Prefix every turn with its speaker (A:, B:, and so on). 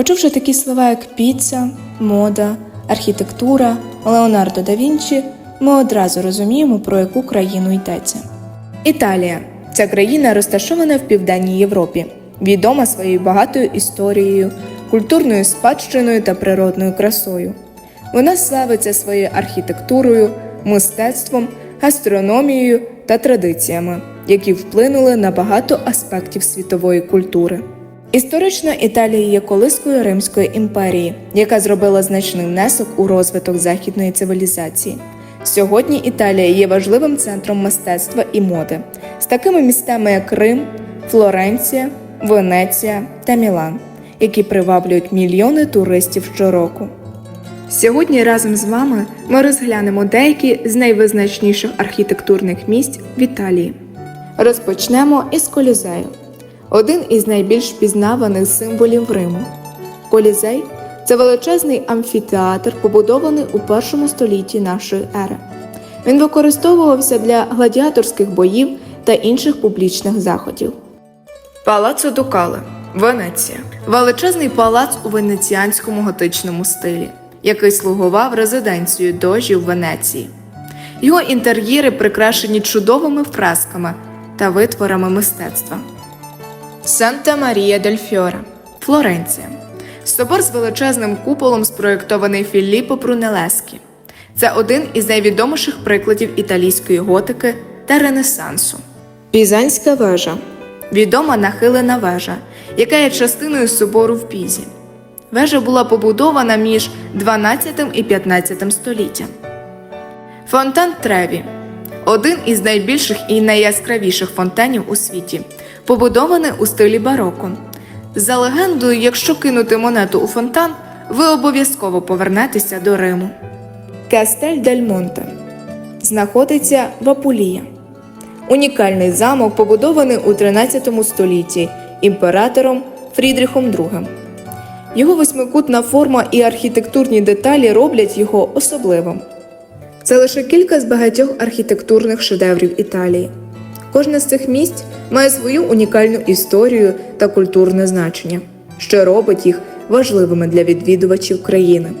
A: Почувши такі слова, як піца, мода, архітектура, Леонардо да Вінчі, ми одразу розуміємо, про яку країну йдеться. Італія ця країна розташована в південній Європі, відома своєю багатою історією, культурною спадщиною та природною красою. Вона славиться своєю архітектурою, мистецтвом, гастрономією та традиціями, які вплинули на багато аспектів світової культури. Історично Італія є колискою Римської імперії, яка зробила значний внесок у розвиток західної цивілізації. Сьогодні Італія є важливим центром мистецтва і моди, з такими містами як Рим, Флоренція, Венеція та Мілан, які приваблюють мільйони туристів щороку. Сьогодні разом з вами ми розглянемо деякі з найвизначніших архітектурних місць в Італії. Розпочнемо із Колізею, один із найбільш пізнаваних символів Риму. Колізей це величезний амфітеатр, побудований у першому столітті нашої ери. Він використовувався для гладіаторських боїв та інших публічних заходів. Палацо Дукале, Венеція. Величезний палац у венеціанському готичному стилі, який слугував резиденцією дожі в Венеції. Його інтер'єри прикрашені чудовими фресками та витворами мистецтва. Санта Марія дель Фьоре, Флоренція. Собор з величезним куполом спроєктований Філіппо Брунелескі. Це один із найвідоміших прикладів італійської готики та Ренесансу. Пізанська вежа відома нахилена вежа, яка є частиною собору в Пізі. Вежа була побудована між 12 і 15 століттям. Фонтан Треві один із найбільших і найяскравіших фонтанів у світі, побудований у стилі бароко. За легендою, якщо кинути монету у фонтан, ви обов'язково повернетеся до Риму. Кастель дель Монте знаходиться в Апулія. Унікальний замок, побудований у 13 столітті імператором Фрідріхом II. Його восьмикутна форма і архітектурні деталі роблять його особливим. Це лише кілька з багатьох архітектурних шедеврів Італії. Кожне з цих місць має свою унікальну історію та культурне значення, що робить їх важливими для відвідувачів країни.